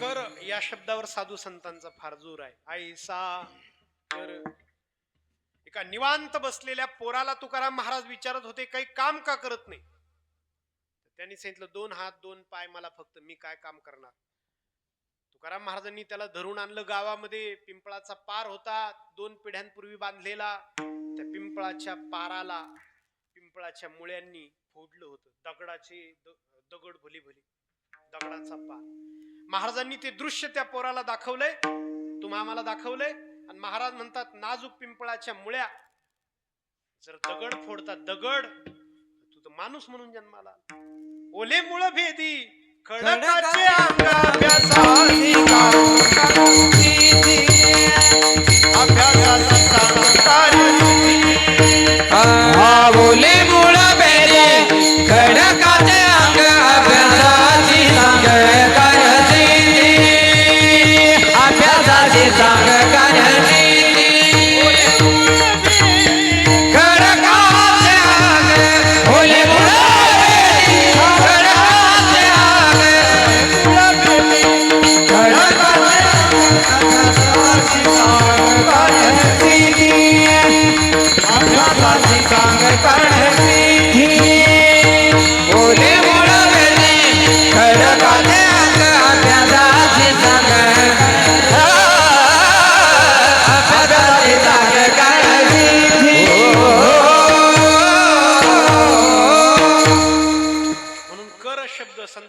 कर या शब्दावर साधू संतांचा फार जोर आहे. कर. एका निवांत बसलेल्या पोराला तुकाराम महाराज विचारत होते काही काम का करत नाही? त्यांनी सांगितलं दोन हात दोन पाय मला फक्त मी काय काम करणार? तुकाराम महाराजांनी त्याला धरून आणलं. गावामध्ये पिंपळाचा पार होता दोन पिढ्यांपूर्वी बांधलेला. त्या पिंपळाच्या पाराला पिंपळाच्या मुळ्यांनी फोडलं होतं. दगडाचे दगड भली भली. दगडाचा पार. महाराजांनी ते दृश्य त्या पोराला दाखवलंय. तुम्हा आम्हाला दाखवलंय. आणि महाराज म्हणतात नाजूक पिंपळाच्या मुळ्या. जर दगड फोडतात दगड तू तर माणूस म्हणून जन्माला ओले मुळ भेदी खडकाचे अंगाभ्यासाची खडकाचे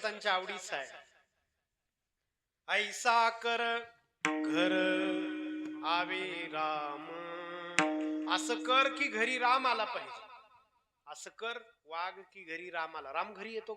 संतांच्या आवडीचा आहे. ऐसा कर घर आवे राम. असं कर की घरी राम आला पाहिजे. असं कर वाघ की घरी राम आला. राम घरी येतो